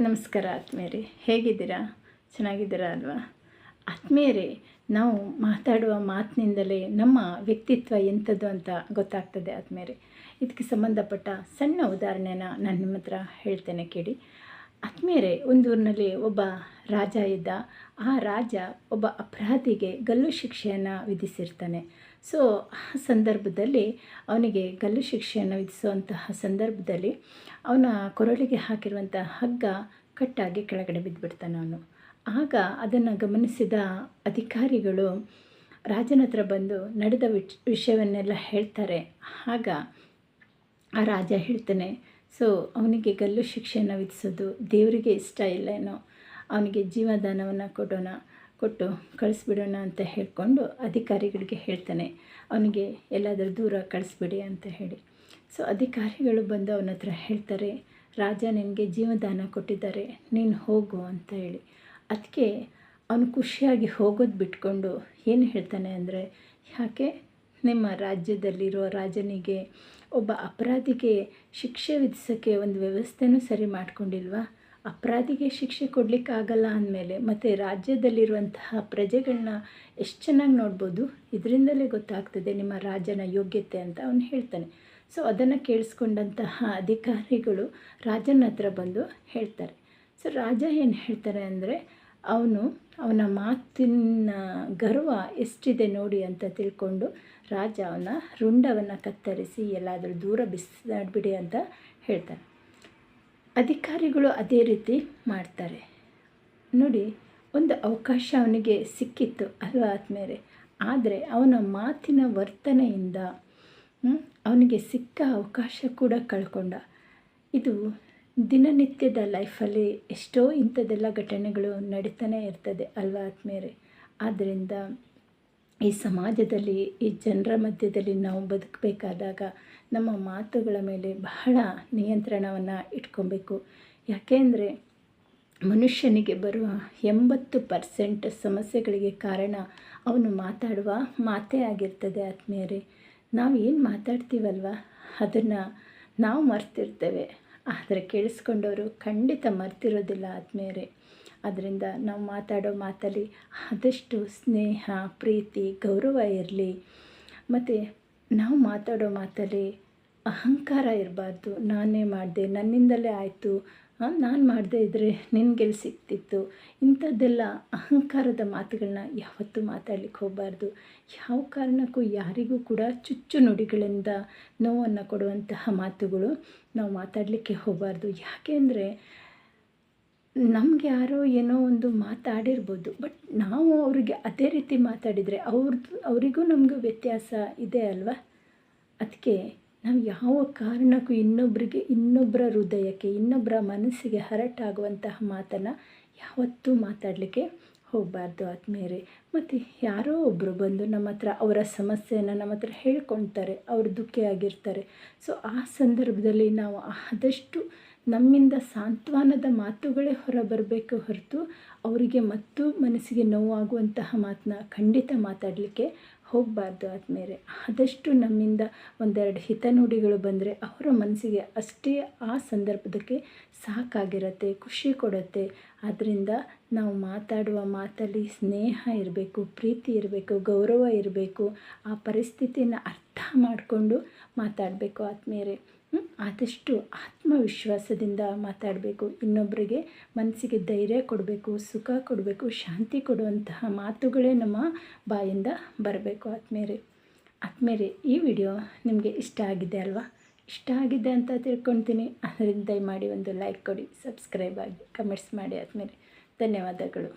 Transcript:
ನಮಸ್ಕಾರ ಆತ್ಮೀಯರಿ. ಹೇಗಿದ್ದೀರಾ? ಚೆನ್ನಾಗಿದ್ದೀರಾ ಅಲ್ವಾ? ಆತ್ಮೀಯರೇ, ನಾವು ಮಾತಾಡುವ ಮಾತಿನಿಂದಲೇ ನಮ್ಮ ವ್ಯಕ್ತಿತ್ವ ಎಂಥದ್ದು ಅಂತ ಗೊತ್ತಾಗ್ತದೆ ಆತ್ಮೀಯರೇ. ಇದಕ್ಕೆ ಸಂಬಂಧಪಟ್ಟ ಸಣ್ಣ ಉದಾಹರಣೆನ ನಾನು ನಿಮ್ಮ ಹತ್ರ ಹೇಳ್ತೇನೆ ಕೇಳಿ. ಆತ್ಮೀಯರೇ ಒಂದು ಊರಿನಲ್ಲಿ ಒಬ್ಬ ರಾಜ ಇದ್ದ. ಆ ರಾಜ ಒಬ್ಬ ಅಪರಾಧಿಗೆ ಗಲ್ಲು ಶಿಕ್ಷೆಯನ್ನು ವಿಧಿಸಿರ್ತಾನೆ. ಸೊ ಆ ಸಂದರ್ಭದಲ್ಲಿ ಅವನಿಗೆ ಗಲ್ಲು ಶಿಕ್ಷೆಯನ್ನು ವಿಧಿಸುವಂತಹ ಸಂದರ್ಭದಲ್ಲಿ ಅವನ ಕೊರಳಿಗೆ ಹಾಕಿರುವಂಥ ಹಗ್ಗ ಕಟ್ಟಾಗಿ ಕೆಳಗಡೆ ಬಿದ್ದುಬಿಡ್ತಾನೆ ಅವನು. ಆಗ ಅದನ್ನು ಗಮನಿಸಿದ ಅಧಿಕಾರಿಗಳು ರಾಜನ ಹತ್ರ ಬಂದು ನಡೆದ ವಿಷಯವನ್ನೆಲ್ಲ ಹೇಳ್ತಾರೆ. ಆಗ ಆ ರಾಜ ಹೇಳ್ತಾನೆ ಸೊ ಅವನಿಗೆ ಗಲ್ಲು ಶಿಕ್ಷೆಯನ್ನು ವಿಧಿಸೋದು ದೇವರಿಗೆ ಇಷ್ಟ ಇಲ್ಲ ಏನೋ. ಅವನಿಗೆ ಜೀವದಾನವನ್ನು ಕೊಡೋಣ. ಕೊಟ್ಟು ಕಳಿಸ್ಬಿಡೋಣ ಅಂತ ಹೇಳಿಕೊಂಡು ಅಧಿಕಾರಿಗಳಿಗೆ ಹೇಳ್ತಾನೆ. ಅವನಿಗೆ ಎಲ್ಲಾದರೂ ದೂರ ಕಳಿಸ್ಬಿಡಿ ಅಂತ ಹೇಳಿ. ಸೊ ಅಧಿಕಾರಿಗಳು ಬಂದು ಅವನ ಹತ್ರ ಹೇಳ್ತಾರೆ, ರಾಜ ನಿನಗೆ ಜೀವದಾನ ಕೊಟ್ಟಿದ್ದಾರೆ, ನೀನು ಹೋಗು ಅಂತ ಹೇಳಿ. ಅದಕ್ಕೆ ಅವನು ಖುಷಿಯಾಗಿ ಹೋಗೋದು ಬಿಟ್ಕೊಂಡು ಏನು ಹೇಳ್ತಾನೆ ಅಂದರೆ, ಯಾಕೆ? ನಿಮ್ಮ ರಾಜ್ಯದಲ್ಲಿರೋ ರಾಜನಿಗೆ ಒಬ್ಬ ಅಪರಾಧಿಗೆ ಶಿಕ್ಷೆ ವಿಧಿಸೋಕ್ಕೆ ಒಂದು ವ್ಯವಸ್ಥೆನೂ ಸರಿ ಮಾಡ್ಕೊಂಡಿಲ್ವಾ? ಅಪರಾಧಿಗೆ ಶಿಕ್ಷೆ ಕೊಡಲಿಕ್ಕಾಗಲ್ಲ ಅಂದಮೇಲೆ ಮತ್ತು ರಾಜ್ಯದಲ್ಲಿರುವಂತಹ ಪ್ರಜೆಗಳನ್ನ ಎಷ್ಟು ಚೆನ್ನಾಗಿ ನೋಡ್ಬೋದು? ಇದರಿಂದಲೇ ಗೊತ್ತಾಗ್ತದೆ ನಿಮ್ಮ ರಾಜನ ಯೋಗ್ಯತೆ ಅಂತ ಅವನು ಹೇಳ್ತಾನೆ. ಸೊ ಅದನ್ನು ಕೇಳಿಸ್ಕೊಂಡಂತಹ ಅಧಿಕಾರಿಗಳು ರಾಜನ ಹತ್ರ ಬಂದು ಹೇಳ್ತಾರೆ. ಸೊ ರಾಜ ಏನು ಹೇಳ್ತಾರೆ ಅಂದರೆ, ಅವನು ಅವನ ಮಾತಿನ ಗರ್ವ ಎಷ್ಟಿದೆ ನೋಡಿ ಅಂತ ತಿಳ್ಕೊಂಡು ರಾಜ ಅವನ ರುಂಡವನ್ನು ಕತ್ತರಿಸಿ ಎಲ್ಲಾದರೂ ದೂರ ಬಿಸಾಡ್ಬಿಡಿ ಅಂತ ಹೇಳ್ತಾನೆ. ಅಧಿಕಾರಿಗಳು ಅದೇ ರೀತಿ ಮಾಡ್ತಾರೆ. ನೋಡಿ, ಒಂದು ಅವಕಾಶ ಅವನಿಗೆ ಸಿಕ್ಕಿತ್ತು ಅಲ್ವಾ ಆದಮೇಲೆ ಆದರೆ ಅವನ ಮಾತಿನ ವರ್ತನೆಯಿಂದ ಅವನಿಗೆ ಸಿಕ್ಕ ಅವಕಾಶ ಕೂಡ ಕಳ್ಕೊಂಡ. ಇದು ದಿನನಿತ್ಯದ ಲೈಫಲ್ಲಿ ಎಷ್ಟೋ ಇಂಥದ್ದೆಲ್ಲ ಘಟನೆಗಳು ನಡೀತಾನೆ ಇರ್ತದೆ ಅಲ್ವಾ ಆದ್ಮೇಲೆ ಆದ್ದರಿಂದ ಈ ಸಮಾಜದಲ್ಲಿ, ಈ ಜನರ ಮಧ್ಯದಲ್ಲಿ ನಾವು ಬದುಕಬೇಕಾದಾಗ ನಮ್ಮ ಮಾತುಗಳ ಮೇಲೆ ಬಹಳ ನಿಯಂತ್ರಣವನ್ನು ಇಟ್ಕೊಬೇಕು. ಯಾಕೆಂದರೆ ಮನುಷ್ಯನಿಗೆ ಬರುವ ಎಂಬತ್ತು ಪರ್ಸೆಂಟ್ ಸಮಸ್ಯೆಗಳಿಗೆ ಕಾರಣ ಅವನು ಮಾತಾಡುವ ಮಾತೇ ಆಗಿರ್ತದೆ ಆತ್ಮೀಯರೇ. ನಾವು ಏನು ಮಾತಾಡ್ತೀವಲ್ವ? ಅದನ್ನು ನಾವು ಮರ್ತಿರ್ತೇವೆ. ಆದರೆ ಕೇಳಿಸ್ಕೊಂಡವರು ಖಂಡಿತ ಮರ್ತಿರೋದಿಲ್ಲ ಆತ್ಮೀಯರೇ. ಅದರಿಂದ ನಾವು ಮಾತಾಡೋ ಮಾತಲ್ಲಿ ಆದಷ್ಟು ಸ್ನೇಹ, ಪ್ರೀತಿ, ಗೌರವ ಇರಲಿ. ಮತ್ತು ನಾವು ಮಾತಾಡೋ ಮಾತಲ್ಲಿ ಅಹಂಕಾರ ಇರಬಾರ್ದು. ನಾನೇ ಮಾಡಿದೆ, ನನ್ನಿಂದಲೇ ಆಯಿತು. ನಾನು ಮಾಡದೇ ಇದ್ದರೆ ನಿನಗೆಲ್ಲಿ ಸಿಗ್ತಿತ್ತು? ಇಂಥದ್ದೆಲ್ಲ ಅಹಂಕಾರದ ಮಾತುಗಳನ್ನ ಯಾವತ್ತೂ ಮಾತಾಡ್ಲಿಕ್ಕೆ ಹೋಗಬಾರ್ದು. ಯಾವ ಕಾರಣಕ್ಕೂ ಯಾರಿಗೂ ಕೂಡ ಚುಚ್ಚು ನುಡಿಗಳಿಂದ ನೋವನ್ನು ಕೊಡುವಂತಹ ಮಾತುಗಳು ನಾವು ಮಾತಾಡಲಿಕ್ಕೆ ಹೋಗಬಾರ್ದು. ಯಾಕೆಂದರೆ ನಮ್ಗೆ ಯಾರೋ ಏನೋ ಒಂದು ಮಾತಾಡಿರ್ಬೋದು, ಬಟ್ ನಾವು ಅವರಿಗೆ ಅದೇ ರೀತಿ ಮಾತಾಡಿದರೆ ಅವ್ರದ್ದು ಅವರಿಗೂ ನಮಗೂ ವ್ಯತ್ಯಾಸ ಇದೆ ಅಲ್ವಾ? ಅದಕ್ಕೆ ನಾವು ಯಾವ ಕಾರಣಕ್ಕೂ ಇನ್ನೊಬ್ಬರಿಗೆ ಇನ್ನೊಬ್ಬರ ಹೃದಯಕ್ಕೆ ಇನ್ನೊಬ್ಬರ ಮನಸ್ಸಿಗೆ ಹರಟಾಗುವಂತಹ ಮಾತನ್ನು ಯಾವತ್ತೂ ಮಾತಾಡಲಿಕ್ಕೆ ಹೋಗಬಾರ್ದು ಆದ್ಮೇಲೆ ಮತ್ತು ಯಾರೋ ಒಬ್ಬರು ಬಂದು ನಮ್ಮ ಹತ್ರ ಅವರ ಸಮಸ್ಯೆಯನ್ನು ನಮ್ಮ ಹತ್ರ ಹೇಳ್ಕೊಳ್ತಾರೆ, ಅವರು ದುಃಖಿಯಾಗಿರ್ತಾರೆ. ಸೊ ಆ ಸಂದರ್ಭದಲ್ಲಿ ನಾವು ಆದಷ್ಟು ನಮ್ಮಿಂದ ಸಾಂತ್ವನದ ಮಾತುಗಳೇ ಹೊರಬರಬೇಕು ಹೊರತು ಅವರಿಗೆ ಮತ್ತು ಮನಸ್ಸಿಗೆ ನೋವಾಗುವಂತಹ ಮಾತನ್ನ ಖಂಡಿತ ಮಾತಾಡಲಿಕ್ಕೆ ಹೋಗಬಾರ್ದು ಆದಮೇಲೆ ಆದಷ್ಟು ನಮ್ಮಿಂದ ಒಂದೆರಡು ಹಿತನುಡಿಗಳು ಬಂದರೆ ಅವರ ಮನಸ್ಸಿಗೆ ಅಷ್ಟೇ ಆ ಸಂದರ್ಭದಕ್ಕೆ ಸಾಕಾಗಿರತ್ತೆ, ಖುಷಿ ಕೊಡುತ್ತೆ. ಆದ್ದರಿಂದ ನಾವು ಮಾತಾಡುವ ಮಾತಲ್ಲಿ ಸ್ನೇಹ ಇರಬೇಕು, ಪ್ರೀತಿ ಇರಬೇಕು, ಗೌರವ ಇರಬೇಕು, ಆ ಪರಿಸ್ಥಿತಿನ ಅರ್ಥ ಮಾಡಿಕೊಂಡು ಮಾತಾಡಬೇಕು ಆತ್ಮೀಯರೇ. ಆದಷ್ಟು ಆತ್ಮವಿಶ್ವಾಸದಿಂದ ಮಾತಾಡಬೇಕು. ಇನ್ನೊಬ್ಬರಿಗೆ ಮನಸ್ಸಿಗೆ ಧೈರ್ಯ ಕೊಡಬೇಕು, ಸುಖ ಕೊಡಬೇಕು, ಶಾಂತಿ ಕೊಡುವಂತಹ ಮಾತುಗಳೇ ನಮ್ಮ ಬಾಯಿಂದ ಬರಬೇಕು. ಆತ್ಮೇರೆ ಆತ್ಮೇರೆ ಈ ವಿಡಿಯೋ ನಿಮಗೆ ಇಷ್ಟ ಆಗಿದೆ ಅಲ್ವಾ? ಇಷ್ಟ ಆಗಿದೆ ಅಂತ ತಿಳ್ಕೊಳ್ತೀನಿ. ಅದರಿಂದ ದಯಮಾಡಿ ಒಂದು ಲೈಕ್ ಕೊಡಿ, ಸಬ್ಸ್ಕ್ರೈಬ್ ಆಗಿ ಕಮೆಂಟ್ಸ್ ಮಾಡಿ ಆದಮೇಲೆ ಧನ್ಯವಾದಗಳು.